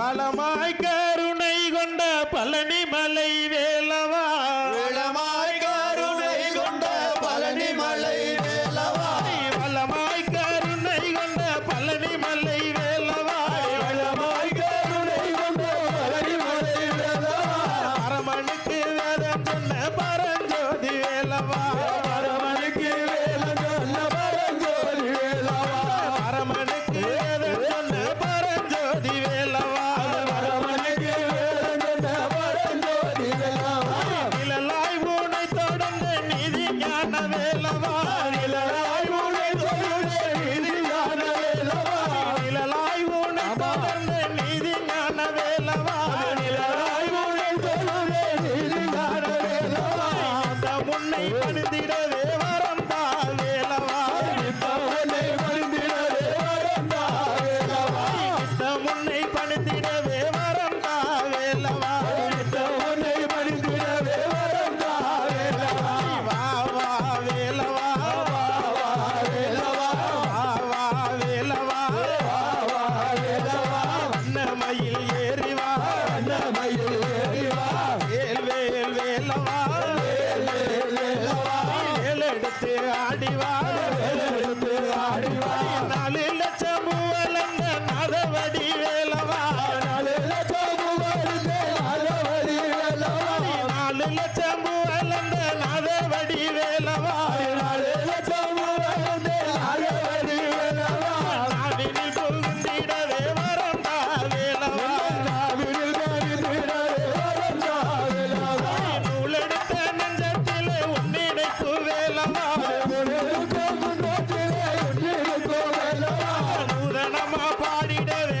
வளமாய் கருணை கொண்ட பழனி மலை வே முன்னை பணிந்திட பாடிடவே